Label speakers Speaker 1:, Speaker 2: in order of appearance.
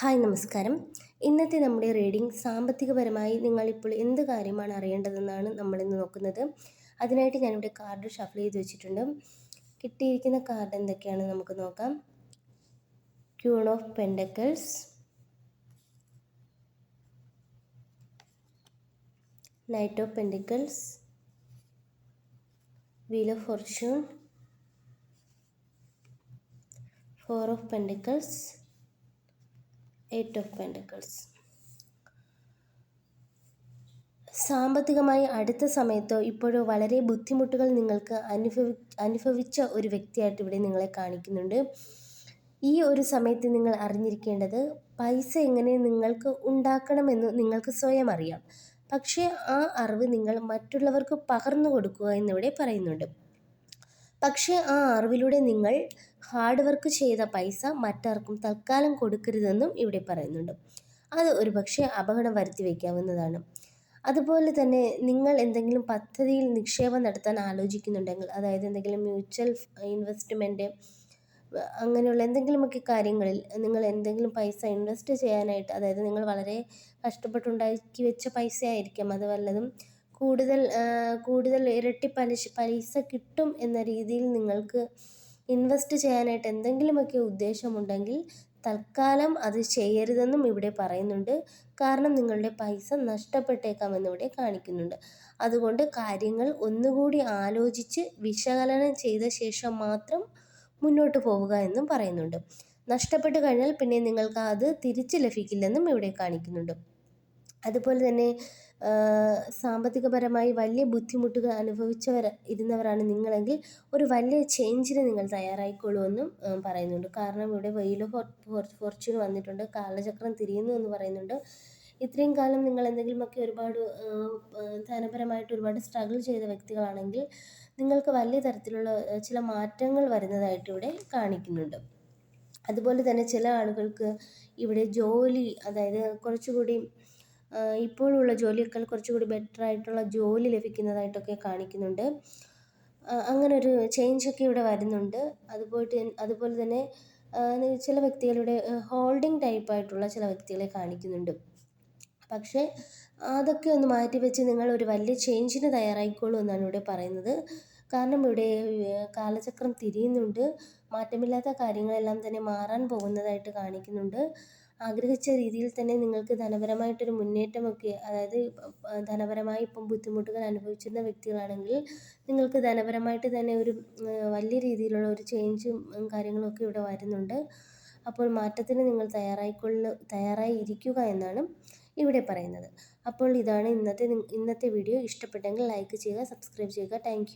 Speaker 1: Hi നമസ്കാരം. ഇന്നത്തെ നമ്മുടെ റീഡിംഗ് സാമ്പത്തികപരമായി നിങ്ങളിപ്പോൾ എന്ത് കാര്യമാണ് അറിയേണ്ടതെന്നാണ് നമ്മളിന്ന് നോക്കുന്നത്. അതിനായിട്ട് ഞാനിവിടെ കാർഡ് ഷഫിൾ ചെയ്ത് വെച്ചിട്ടുണ്ട്. കിട്ടിയിരിക്കുന്ന കാർഡ് എന്തൊക്കെയാണ് നമുക്ക് നോക്കാം. Queen of pentacles knight of pentacles wheel of fortune four of pentacles eight of pentacles സാമ്പത്തികമായി അടുത്ത സമയത്തോ ഇപ്പോഴോ വളരെ ബുദ്ധിമുട്ടുകൾ നിങ്ങൾക്ക് അനുഭവി അനുഭവിച്ച ഒരു വ്യക്തിയായിട്ട് ഇവിടെ നിങ്ങളെ കാണിക്കുന്നുണ്ട്. ഈ ഒരു സമയത്ത് നിങ്ങൾ അറിഞ്ഞിരിക്കേണ്ടത് പൈസ എങ്ങനെ നിങ്ങൾക്ക് ഉണ്ടാക്കണമെന്ന് നിങ്ങൾക്ക് സ്വയം അറിയാം. പക്ഷേ ആ അറിവ് നിങ്ങൾ മറ്റുള്ളവർക്ക് പകർന്നു കൊടുക്കുക എന്നിവിടെ പറയുന്നുണ്ട്. പക്ഷേ ആ അറിവിലൂടെ നിങ്ങൾ ഹാർഡ് വർക്ക് ചെയ്ത പൈസ മറ്റാർക്കും തൽക്കാലം കൊടുക്കരുതെന്നും ഇവിടെ പറയുന്നുണ്ട്. അത് ഒരു പക്ഷേ അപകടം വരുത്തി വയ്ക്കാവുന്നതാണ് അതുപോലെ തന്നെ നിങ്ങൾ എന്തെങ്കിലും പദ്ധതിയിൽ നിക്ഷേപം നടത്താൻ ആലോചിക്കുന്നുണ്ടെങ്കിൽ അതായത് എന്തെങ്കിലും മ്യൂച്വൽ ഇൻവെസ്റ്റ്മെന്റ് അങ്ങനെയുള്ള എന്തെങ്കിലുമൊക്കെ കാര്യങ്ങളിൽ നിങ്ങൾ എന്തെങ്കിലും പൈസ ഇൻവെസ്റ്റ് ചെയ്യാനായിട്ട് അതായത് നിങ്ങൾ വളരെ കഷ്ടപ്പെട്ടുണ്ടാക്കി വെച്ച പൈസ ആയിരിക്കാം അത് വല്ലതും കൂടുതൽ കൂടുതൽ ഇരട്ടി പലിശ പൈസ കിട്ടും എന്ന രീതിയിൽ നിങ്ങൾക്ക് ഇൻവെസ്റ്റ് ചെയ്യാനായിട്ട് എന്തെങ്കിലുമൊക്കെ ഉദ്ദേശമുണ്ടെങ്കിൽ തൽക്കാലം അത് ചെയ്യരുതെന്നും ഇവിടെ പറയുന്നുണ്ട്. കാരണം നിങ്ങളുടെ പൈസ നഷ്ടപ്പെട്ടേക്കാമെന്ന് ഇവിടെ കാണിക്കുന്നുണ്ട്. അതുകൊണ്ട് കാര്യങ്ങൾ ഒന്നുകൂടി ആലോചിച്ച് വിശകലനം ചെയ്ത ശേഷം മാത്രം മുന്നോട്ട് പോവുക എന്നും പറയുന്നുണ്ട്. നഷ്ടപ്പെട്ട് കഴിഞ്ഞാൽ പിന്നെ നിങ്ങൾക്ക് അത് തിരിച്ച് ലഭിക്കില്ലെന്നും ഇവിടെ കാണിക്കുന്നുണ്ട്. അതുപോലെ തന്നെ സാമ്പത്തികപരമായി വലിയ ബുദ്ധിമുട്ടുകൾ അനുഭവിച്ചവർ ഇരുന്നവരാണ് നിങ്ങളെങ്കിൽ ഒരു വലിയ ചേഞ്ചിന് നിങ്ങൾ തയ്യാറായിക്കൊള്ളുമെന്നും പറയുന്നുണ്ട്. കാരണം ഇവിടെ വെയിൽ ഫോർച്യൂൺ വന്നിട്ടുണ്ട് കാലചക്രം തിരിയുന്നു എന്ന് പറയുന്നുണ്ട്. ഇത്രയും കാലം നിങ്ങൾ എന്തെങ്കിലുമൊക്കെ ഒരുപാട് ധനപരമായിട്ട് ഒരുപാട് സ്ട്രഗിൾ ചെയ്ത വ്യക്തികളാണെങ്കിൽ നിങ്ങൾക്ക് വലിയ തരത്തിലുള്ള ചില മാറ്റങ്ങൾ വരുന്നതായിട്ട് ഇവിടെ കാണിക്കുന്നുണ്ട്. അതുപോലെ തന്നെ ചില ആളുകൾക്ക് ഇവിടെ ജോലി അതായത് കുറച്ചുകൂടി ഇപ്പോഴുള്ള ജോലിയേക്കാൾ കുറച്ചുകൂടി ബെറ്റർ ആയിട്ടുള്ള ജോലി ലഭിക്കുന്നതായിട്ടൊക്കെ കാണിക്കുന്നുണ്ട്. അങ്ങനെ ഒരു ചേഞ്ചൊക്കെ ഇവിടെ വരുന്നുണ്ട്. അതുപോലെ അതുപോലെ തന്നെ ചില വ്യക്തികളുടെ ഹോൾഡിംഗ് ടൈപ്പായിട്ടുള്ള ചില വ്യക്തികളെ കാണിക്കുന്നുണ്ട്. പക്ഷേ അതൊക്കെ ഒന്ന് മാറ്റി വെച്ച് നിങ്ങൾ ഒരു വലിയ ചേഞ്ചിന് തയ്യാറായിക്കോളൂ എന്നാണ് ഇവിടെ പറയുന്നത്. കാരണം ഇവിടെ കാലചക്രം തിരിയുന്നുണ്ട്. മാറ്റമില്ലാത്ത കാര്യങ്ങളെല്ലാം തന്നെ മാറാൻ പോകുന്നതായിട്ട് കാണിക്കുന്നുണ്ട്. ആഗ്രഹിച്ച രീതിയിൽ തന്നെ നിങ്ങൾക്ക് ധനപരമായിട്ടൊരു മുന്നേറ്റമൊക്കെ അതായത് ധനപരമായി ഇപ്പം ബുദ്ധിമുട്ടുകൾ അനുഭവിച്ചിരുന്ന വ്യക്തികളാണെങ്കിൽ നിങ്ങൾക്ക് ധനപരമായിട്ട് തന്നെ ഒരു വലിയ രീതിയിലുള്ള ഒരു ചേഞ്ചും കാര്യങ്ങളൊക്കെ ഇവിടെ വരുന്നുണ്ട്. അപ്പോൾ മാറ്റത്തിന് നിങ്ങൾ തയ്യാറായിക്കൊള്ള തയ്യാറായി ഇരിക്കുക എന്നാണ് ഇവിടെ പറയുന്നത്. അപ്പോൾ ഇതാണ് ഇന്നത്തെ ഇന്നത്തെ വീഡിയോ. ഇഷ്ടപ്പെട്ടെങ്കിൽ ലൈക്ക് ചെയ്യുക സബ്സ്ക്രൈബ് ചെയ്യുക. താങ്ക്